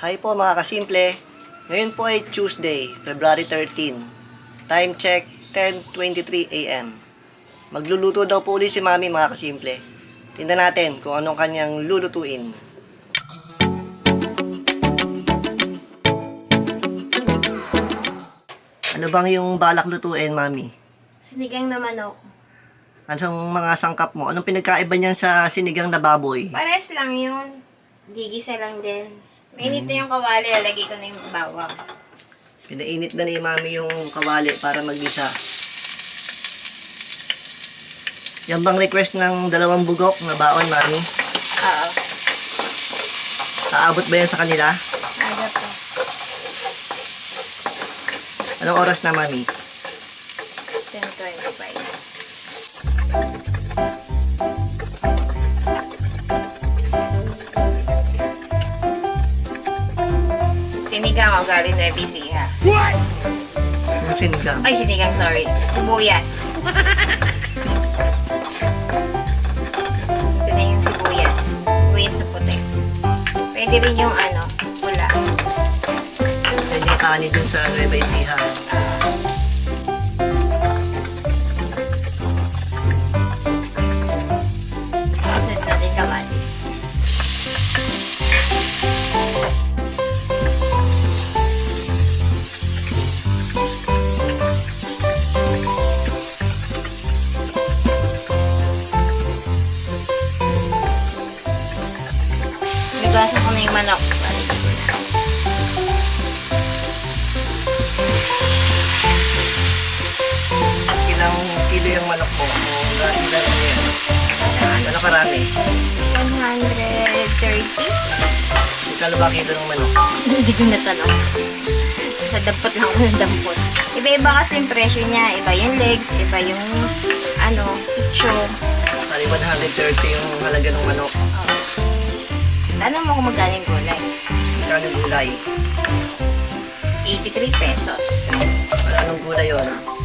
Hi po mga kasimple. Ngayon po ay Tuesday, February 13. Time check, 10.23 a.m. Magluluto daw po ulit si Mami mga kasimple. Tingnan natin kung anong kanyang lulutuin. Ano bang yung balak lutuin, Mami? Sinigang na manok. Anong mga sangkap mo? Anong pinagkaiba niyan sa sinigang na baboy? Pares lang yun. Gigisa lang din. Mainit na yung kawali, lalagay ko na yung bawang. Pinainit na ni Mami yung kawali para maggisa. Yan bang request ng dalawang bugok na baon, Mami? Oo. Aabot ba yan sa kanila? Aga po. Anong oras na, Mami? Galing na ha. Anong sinigang? Ay, sinigang, sorry. Sibuyas. Ito na yung sibuyas. Sibuyas na puti. Pwede rin yung ano, pula. Yung kaani dun sa Nueva Ecija. Manok mo? O ilan ilan ano yan? Ano karami? 130? Ikala ba kilo ng manok? Hindi ko natanong. Sa dampot lang ako ng dampot. Iba-iba kasi yung presyo niya. Iba yung legs, iba yung ano, pitcho. Kali 130 yung halaga ng manok. Oh. Tanong mo kung magkano yung gulay. Kano yung gulay? 83 pesos. Wala anong gulay yun?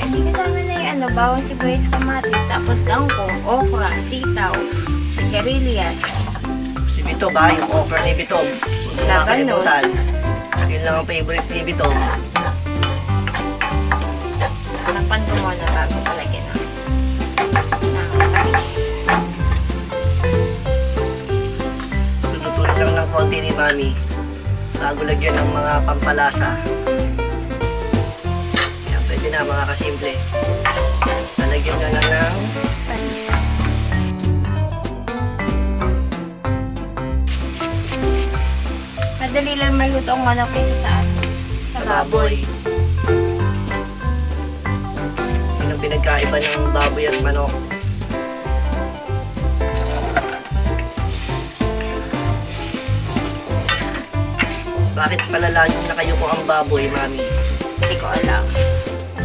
Ay, di kasama na yung ano, bawang sibuyas kamatis, tapos kangkong, okra, sitaw, sigarilyas. Si Bitob ha, yung offer ni Bitob. Huwag mo Labanos. makakalimutan. Yun lang ang favorite ni Bitob. Harapan ko muna bago palagyan ng ng patis. Lulutuin lang ng konti ni Mami. Bago lagyan ng mga pampalasa. Na mga kasimple. Lalagyan na lang ng Patis. Madali lang maluto ang manok kaysa sa ano, sa baboy. Yun ang pinagkaiba ng baboy at manok. Bakit pala laging nakayuko ang baboy, Mami? Hindi ko alam.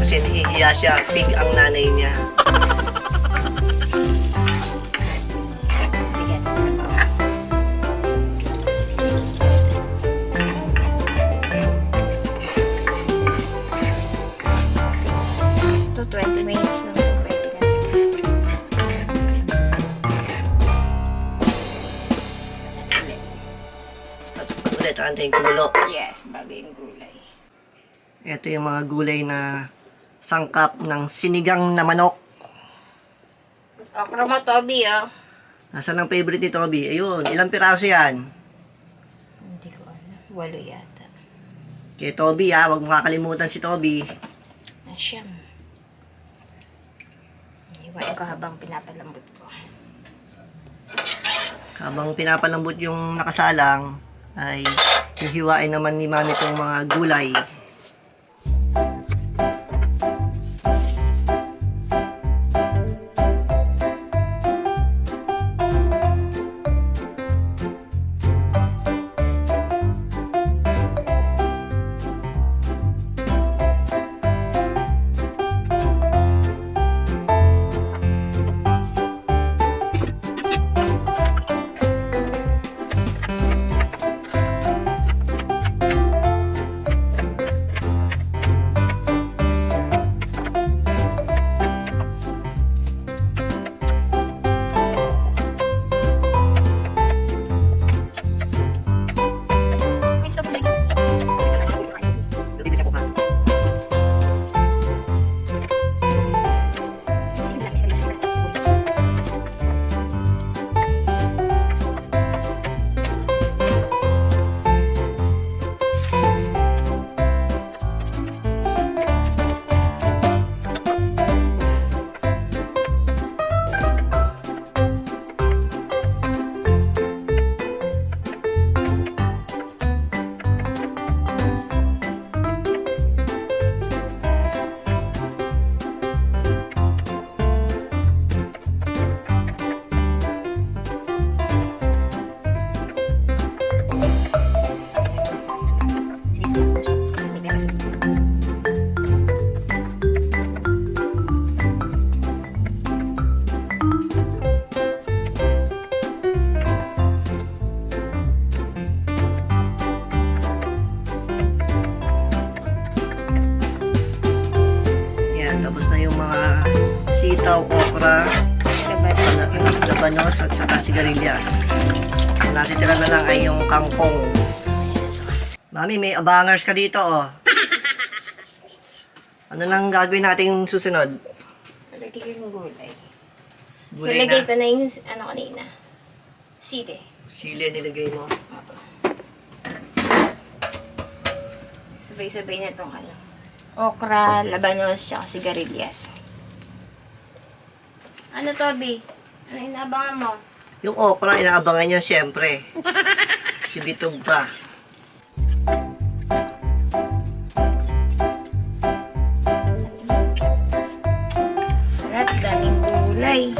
Kasi nahihiya siya, pig ang nanay niya. Ito, 20 minutes ito. Pwede na. Ulit, antayin kumulo. Yes, bago yung gulay. Ito yung mga gulay na sangkap ng sinigang na manok. Okra mo, Toby, oh. Nasaan ang favorite ni Toby? Ayun, ilang piraso yan? Hindi ko alam. Walo yata. Kay Toby ha, huwag mo kakalimutan si Toby. Asyam. Iwain ko habang pinapalambot ko. Habang pinapalambot yung nakasalang, ay hihiwain naman ni Mami itong mga gulay. Sitaw, okra, Labanos. at saka sigarilyas. Ang natitira na lang ay yung kangkong. Mami, may abangers ka dito, oh. Ano nang gagawin natin susunod? Lagay ko yung gulay. Gulay Nilagay na. ko na yung ano kanina. Sili. Sili nilagay mo. Sabay-sabay na itong ano. Okra, labanos, tsaka sigarilyas. Ano to, Bi? Ano inaabangan mo? Yung okra, inaabangan niya siyempre. si Bitog pa. Sarap, daming gulay.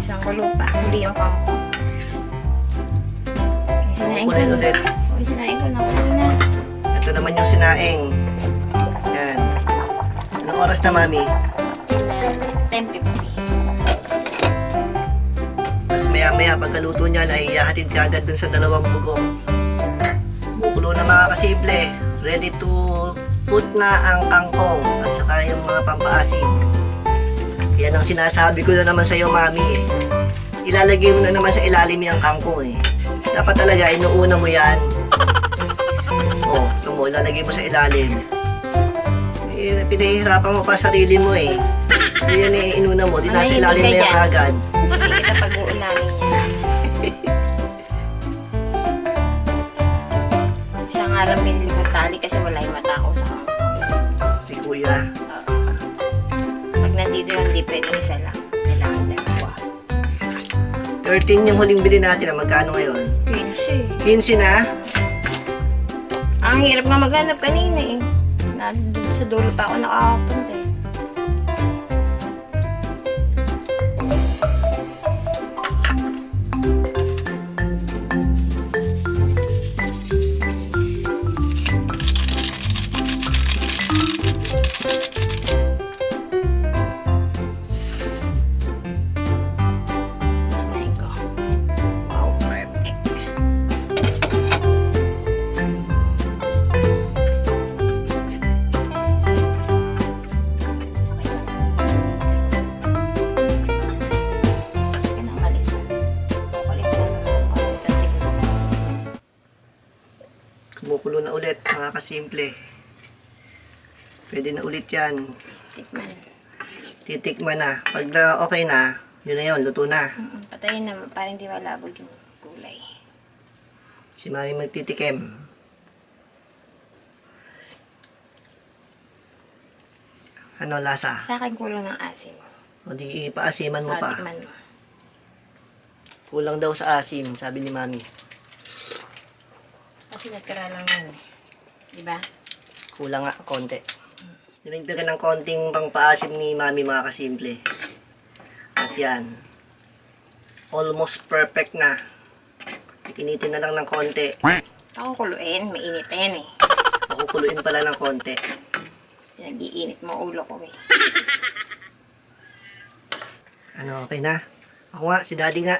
Isang kulo pa. Huli yung kangkong. Sinain ko na. Okay, sinain ko na. Ito naman yung sinaing. Anong oras na, mami? 10.50. Tapos maya-maya, pagkaluto niyan, ay ihahatid ka agad dun sa dalawang bugong. Bukulo na mga kasimple. Ready to put na ang kangkong at saka yung mga pampaasim. Yan ang sinasabi ko na naman sa iyo, mami. Ilalagay mo na naman sa ilalim yung kangkong eh. Dapat talaga, inuuna mo yan. Oh, ito mo, ilalagay mo sa ilalim. Pinahihirapan mo pa sarili mo eh. Yan eh, inuna mo, di Ano, nasa ilalim yan dyan? agad. Hindi kita pag-uulamin yan. Isang araw binili ko tali kasi wala yung mata ko sa kangkong. Si kuya. Pag nandito yung hindi pwedeng isa lang. Kailangan dalawa. 13 yung huling bili natin. ah. Magkano ngayon? Pinsi. 15 na? Ang hirap nga maghanap kanina eh. Sa dulo pa ako nakakapunta kasimple. Pwede na ulit yan. Titikman na. Pag na okay na, yun na yun, luto na. Patayin naman, parang di malabog yung kulay. Si mami magtitikim. Ano lasa? Sa akin kulang ng asim. O di paasiman mo pa. tikman mo. Kulang daw sa asim, sabi ni mami. Kasi natira lang yan eh. Di ba? Kulang nga, konti. Dinagdagan ng konting pangpaasim ni mami mga kasimple. At yan. Almost perfect na. Ipinitin na lang ng konti. Ako kuluin, mainit na yan eh. Pakukuluin pala ng konti. Nag-iinit mo ulo ko eh. Ano, okay na? Ako nga, si daddy nga.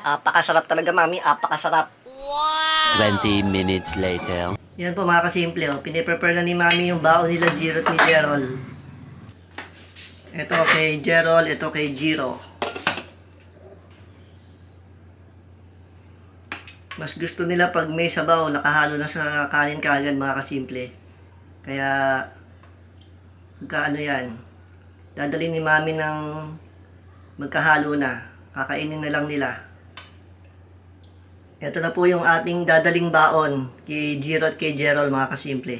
Apakasarap talaga, mami. Apakasarap. 20 minutes later. Yan po mga kasimple, oh. piniprepare na ni Mami yung baon nila Jiro at ni Gerald. Ito kay Gerald, ito kay Jiro. Mas gusto nila pag may sabaw, nakahalo na sa kanin kaagad mga kasimple. Kaya, magkaano yan, dadalhin ni Mami ng magkahalo na. Kakainin na lang nila. Ito na po yung ating dadaling baon kay Jiro at kay Gerald mga kasimple.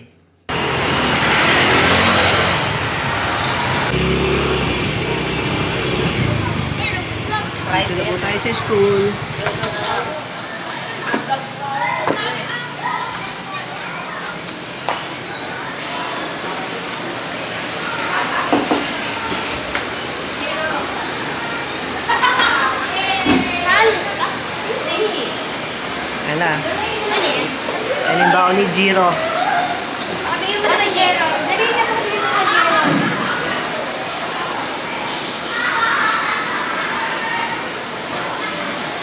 Dito na po tayo sa school. Ayan na. Ayan yung baon ni Jiro.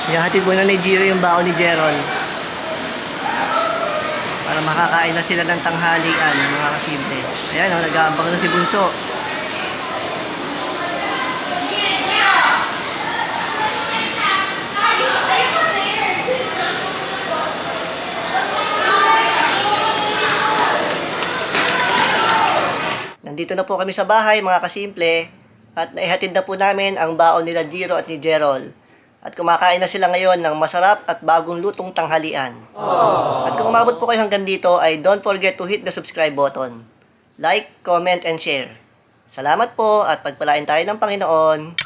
Ihatid muna ni Gio yung baon ni Jeron. Para makakain na sila ng tanghalian, mga kasimple. Ayan, oh, nag-aambang na si Bunso. Nandito na po kami sa bahay, mga kasimple. At naihatid na po namin ang baon nila Jiro at ni Jerol. At kumakain na sila ngayon ng masarap at bagong lutong tanghalian. At kung umabot po kayo hanggang dito ay don't forget to hit the subscribe button. Like, comment, and share. Salamat po at pagpalain tayo ng Panginoon.